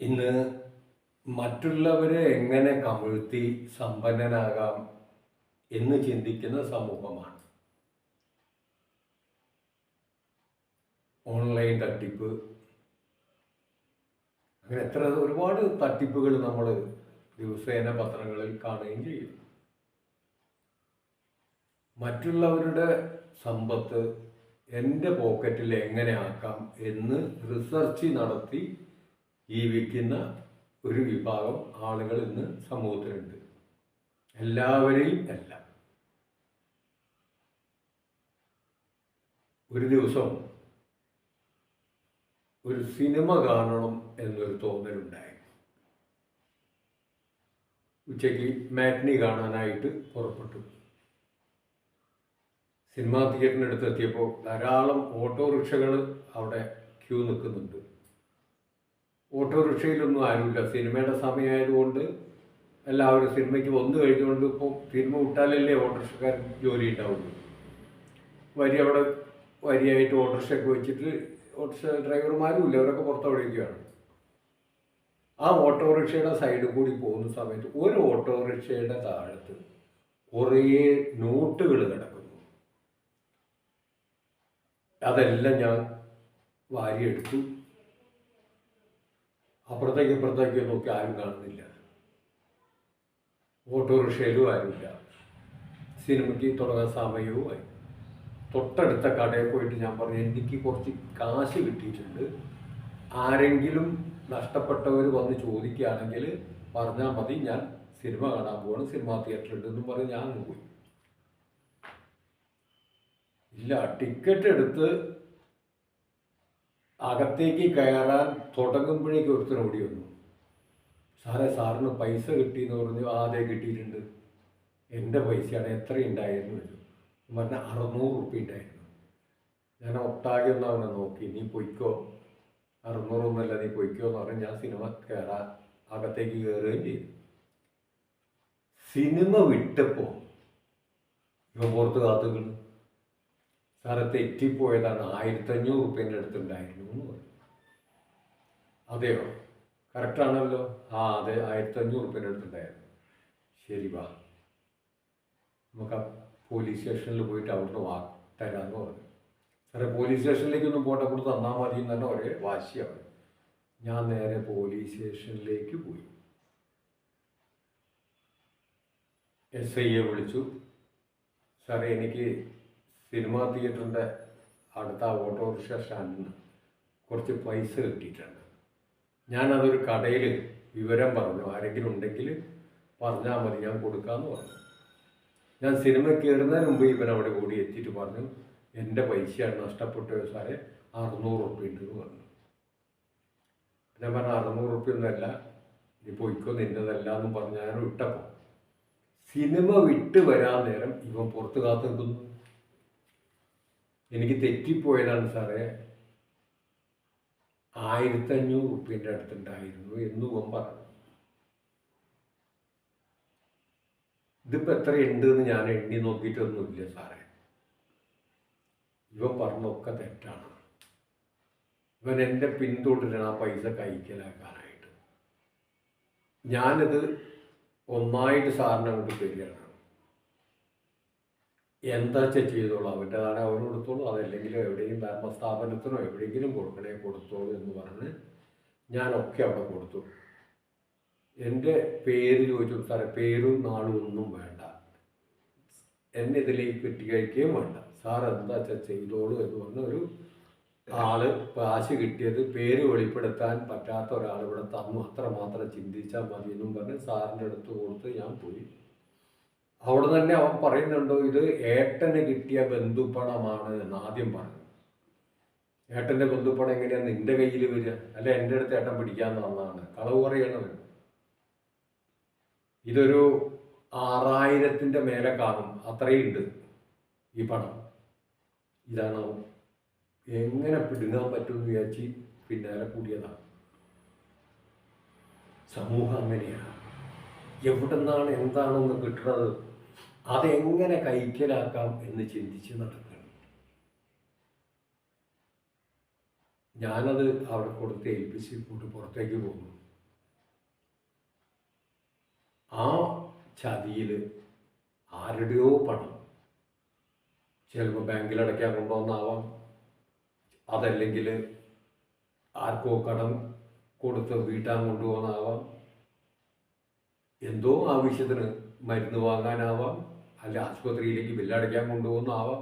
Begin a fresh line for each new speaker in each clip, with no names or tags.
ഇന്ന് മറ്റുള്ളവരെ എങ്ങനെ കമിഴ്ത്തി സമ്പന്നനാകാം എന്ന് ചിന്തിക്കുന്ന സമൂഹമാണ്. ഓൺലൈൻ തട്ടിപ്പ്. അങ്ങനെ എത്ര ഒരുപാട് തട്ടിപ്പുകൾ നമ്മൾ ദിവസേന പത്രങ്ങളിൽ കാണുകയും ചെയ്യും. മറ്റുള്ളവരുടെ സമ്പത്ത് എന്റെ പോക്കറ്റിൽ എങ്ങനെ ആക്കാം എന്ന് റിസർച്ച് നടത്തി ജീവിക്കുന്ന ഒരു വിഭാഗം ആളുകൾ ഇന്ന് സമൂഹത്തിലുണ്ട്. എല്ലാവരെയും അല്ല. ഒരു ദിവസം ഒരു സിനിമ കാണണം എന്നൊരു തോന്നലുണ്ടായി ഉച്ചയ്ക്ക് മാറ്റ്നി കാണാനായിട്ട് പുറപ്പെട്ടു. സിനിമാ തിയേറ്ററിനടുത്ത് എത്തിയപ്പോൾ ധാരാളം ഓട്ടോറിക്ഷകൾ അവിടെ ക്യൂ നിൽക്കുന്നുണ്ട്. ഓട്ടോറിക്ഷയിലൊന്നും ആരുമില്ല. സിനിമയുടെ സമയമായതുകൊണ്ട് എല്ലാവരും സിനിമയ്ക്ക് വന്നു കഴിഞ്ഞുകൊണ്ട് ഇപ്പോൾ സിനിമ വിട്ടാലല്ലേ ഓട്ടോറിക്ഷക്കാരൻ ജോലി ഉണ്ടാവുള്ളൂ. വരി അവിടെ വരിയായിട്ട് ഓട്ടോറിക്ഷയൊക്കെ വെച്ചിട്ട് ഓട്ടോറിക്ഷ ഡ്രൈവർമാരും ഇല്ല. അവരൊക്കെ പുറത്തവിടേക്കാണ് ആ ഓട്ടോറിക്ഷയുടെ സൈഡിൽ കൂടി പോകുന്ന സമയത്ത് ഒരു ഓട്ടോറിക്ഷയുടെ താഴത്ത് കുറേ നോട്ടുകൾ കിടക്കുന്നു. അതെല്ലാം ഞാൻ വാരിയെടുത്തു. അപ്പുറത്തേക്ക് ഇപ്പുറത്തേക്ക് നോക്കി ആരും കാണുന്നില്ല. ഓട്ടോറിക്ഷയിലും ആരുമില്ല. സിനിമയ്ക്ക് തുടങ്ങാൻ സമയവുമായി തൊട്ടടുത്ത കടയിൽ പോയിട്ട് ഞാൻ പറഞ്ഞു എനിക്ക് കുറച്ച് കാശ് കിട്ടിയിട്ടുണ്ട്. ആരെങ്കിലും നഷ്ടപ്പെട്ടവർ വന്ന് ചോദിക്കുകയാണെങ്കിൽ പറഞ്ഞാൽ മതി ഞാൻ സിനിമ കാണാൻ പോകണം സിനിമാ തിയേറ്ററിൽ എന്നും പറഞ്ഞ് ഞാൻ പോയി. ഇല്ല ടിക്കറ്റ് എടുത്ത് അകത്തേക്ക് കയറാൻ തുടങ്ങുമ്പോഴേക്ക് ഒരുത്തർ ഓടി വന്നു. സാറേ സാറിന് പൈസ കിട്ടി എന്ന് പറഞ്ഞു ആദ്യം കിട്ടിയിട്ടുണ്ട്. എന്റെ പൈസയാണ്. എത്ര ഉണ്ടായിരുന്നു എന്ന് പറഞ്ഞാൽ അറുന്നൂറ് റുപ്യ ഉണ്ടായിരുന്നു. ഞാൻ ഒട്ടാകെ ഒന്ന് അവനെ നോക്കി. നീ പൊയ്ക്കോ. അറുന്നൂറൊന്നുമല്ല നീ പൊയ്ക്കോ എന്ന് പറഞ്ഞാൽ ഞാൻ സിനിമ കയറാൻ അകത്തേക്ക് കയറുകയും ചെയ്തു. സിനിമ വിട്ടപ്പോൾ ഇവ പുറത്ത് കാത്തുകൾ സാറെ തെറ്റിപ്പോയതാണ്. ആയിരത്തഞ്ഞൂറ് റുപ്യന്റെ അടുത്തുണ്ടായിരുന്നു എന്ന് പറഞ്ഞു. അതെയോ? കറക്റ്റാണല്ലോ ആ അതെ ആയിരത്തഞ്ഞൂറ് റുപ്യന്റെ അടുത്തുണ്ടായിരുന്നു. ശരി വാ. നമുക്ക് ആ പോലീസ് സ്റ്റേഷനിൽ പോയിട്ട് അവിടുന്ന് വാ തരാമെന്ന് പറഞ്ഞു. സാറേ പോലീസ് സ്റ്റേഷനിലേക്കൊന്നും പോട്ടെ കൊടുത്ത് തന്നാൽ മതി എന്ന് തന്നെ ഒരേ വാശിയാണ്. ഞാൻ നേരെ പോലീസ് സ്റ്റേഷനിലേക്ക് പോയി. എസ് ഐയെ വിളിച്ചു. സാറേ എനിക്ക് സിനിമാ തിയേറ്ററിന്റെ അടുത്ത ഓട്ടോറിക്ഷ സ്റ്റാൻഡിൽ നിന്ന് കുറച്ച് പൈസ കിട്ടിയിട്ടുണ്ട്. ഞാനതൊരു കടയിൽ വിവരം പറഞ്ഞു. ആരെങ്കിലും ഉണ്ടെങ്കിൽ പറഞ്ഞാൽ മതി ഞാൻ കൊടുക്കാമെന്ന് പറഞ്ഞു. ഞാൻ സിനിമ കയറുന്നതിന് മുമ്പ് ഇവൻ അവിടെ കൂടി എത്തിയിട്ട് പറഞ്ഞു എന്റെ പൈസയാണ് നഷ്ടപ്പെട്ട സാറേ അറുന്നൂറ് ഉറുപ്പ്യ ഉണ്ട് എന്ന് പറഞ്ഞു. ഞാൻ പറഞ്ഞു അറുന്നൂറ് ഉറുപ്പ്യ ഒന്നുമല്ല നീ പോയിക്കോ നിന്റെതല്ല എന്നും പറഞ്ഞ് ഞാൻ വിട്ടപ്പോൾ സിനിമ വിട്ട് വരാൻ നേരം ഇവൻ പുറത്ത് കാത്തു നിൽക്കുന്നു എനിക്ക് തെറ്റിപ്പോയതാണ് സാറേ. ആയിരത്തഞ്ഞൂറ് റുപ്യന്റെ അടുത്തുണ്ടായിരുന്നു എന്ന് ഇവൻ പറഞ്ഞു. ഇതിപ്പോൾ എത്ര ഉണ്ട് എന്ന് ഞാൻ എണ്ണി നോക്കിയിട്ടൊന്നുമില്ല സാറേ. ഇവൻ പറഞ്ഞൊക്കെ തെറ്റാണ്. ഇവൻ എന്റെ പിന്തുടരണം ആ പൈസ കൈക്കലാക്കാനായിട്ട്. ഞാനിത് ഒന്നായിട്ട് സാറിനെ അങ്ങോട്ട് തരികയാണ്. എന്താ ചെയ്തോളൂ ചെയ്തോളൂ? അവന്റെതാണ് അവന് കൊടുത്തോളൂ. അതല്ലെങ്കിൽ എവിടെയും ധർമ്മസ്ഥാപനത്തിനോ എവിടെയെങ്കിലും കൊടുക്കണേ കൊടുത്തോളൂ എന്ന് പറഞ്ഞ് ഞാനൊക്കെ അവിടെ കൊടുത്തു. എന്റെ പേര് ചോദിച്ചു. സാറേ പേരും നാളും ഒന്നും വേണ്ട. എന്നെ ഇതിലേക്ക് കിട്ടിക്കഴിക്കുകയും വേണ്ട. സാർ എന്താ വെച്ചാൽ ചെയ്തോളൂ എന്ന് പറഞ്ഞ ഒരു ആൾ കാശ് കിട്ടിയത് പേര് വെളിപ്പെടുത്താൻ പറ്റാത്ത ഒരാൾ ഇവിടെ തന്നു. അത്ര മാത്രം ചിന്തിച്ചാൽ മതി എന്നും പറഞ്ഞ് സാറിന്റെ അടുത്ത് കൊടുത്ത് ഞാൻ പോയി. അവിടെ തന്നെ അവൻ പറയുന്നുണ്ടോ ഇത് ഏട്ടന് കിട്ടിയ ബന്ധുപ്പണമാണ് എന്ന് ആദ്യം പറഞ്ഞു. ഏട്ടന്റെ ബന്ധുപ്പണം എങ്ങനെയാണ് നിന്റെ കയ്യിൽ വരിക? അല്ല എന്റെ അടുത്ത് ഏട്ടൻ പിടിക്കാൻ തന്നതാണ്. കളവ് പറയണത് ഇതൊരു ആറായിരത്തിന്റെ മേലെ കാണും. അത്രയുണ്ട് ഈ പണം. ഇതാണ് എങ്ങനെ പിടുങ്ങാൻ പറ്റുമെന്ന് വിചാരിച്ച് പിന്നാലെ കൂടിയതാണ് സമൂഹം അങ്ങനെയാണ് എവിടെ നിന്നാണ് എന്താണെന്ന് കിട്ടുന്നത് അതെങ്ങനെ കൈക്കലാക്കാം എന്ന് ചിന്തിച്ച് നടക്കണം. ഞാനത് അവിടെ കൊടുത്ത് ഏൽപ്പിച്ച് കൂട്ട് പുറത്തേക്ക് പോകുന്നു ആ ചതിയിൽ ആരുടെയോ പണം ചിലപ്പോൾ ബാങ്കിൽ അടയ്ക്കാൻ കൊണ്ടുവന്നാവാം. അതല്ലെങ്കിൽ ആർക്കോ കടം കൊടുത്ത് വീട്ടാൻ കൊണ്ടുപോകുന്നതാവാം എന്തോ ആവശ്യത്തിന് മരുന്ന് വാങ്ങാനാവാം. അല്ല ആശുപത്രിയിലേക്ക് ബില്ലടയ്ക്കാൻ കൊണ്ടുപോകുന്നതാവാം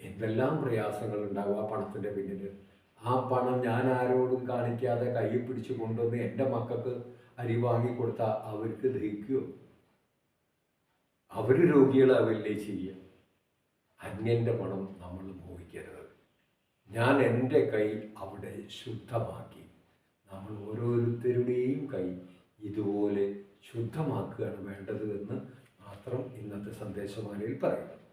എന്തെല്ലാം പ്രയാസങ്ങൾ ഉണ്ടാവും ആ പണത്തിന്റെ പിന്നിൽ ആ പണം ഞാൻ ആരോടും കാണിക്കാതെ കയ്യിൽ പിടിച്ച് കൊണ്ടുവന്ന് എന്റെ മക്കൾക്ക് അരി വാങ്ങിക്കൊടുത്ത അവർക്ക് ദഹിക്കുമോ അവർ രോഗികളാവല്ലേ ചെയ്യുക. അന്യന്റെ പണം നമ്മൾ മോഹിക്കരുത്. ഞാൻ എന്റെ കൈ അവിടെ ശുദ്ധമാക്കി. നമ്മൾ ഓരോരുത്തരുടെയും കൈ ഇതുപോലെ ശുദ്ധമാക്കുകയാണ് വേണ്ടത് എന്ന് മാത്രം ഇന്നത്തെ സന്ദേശമാലയിൽ പറയുന്നു.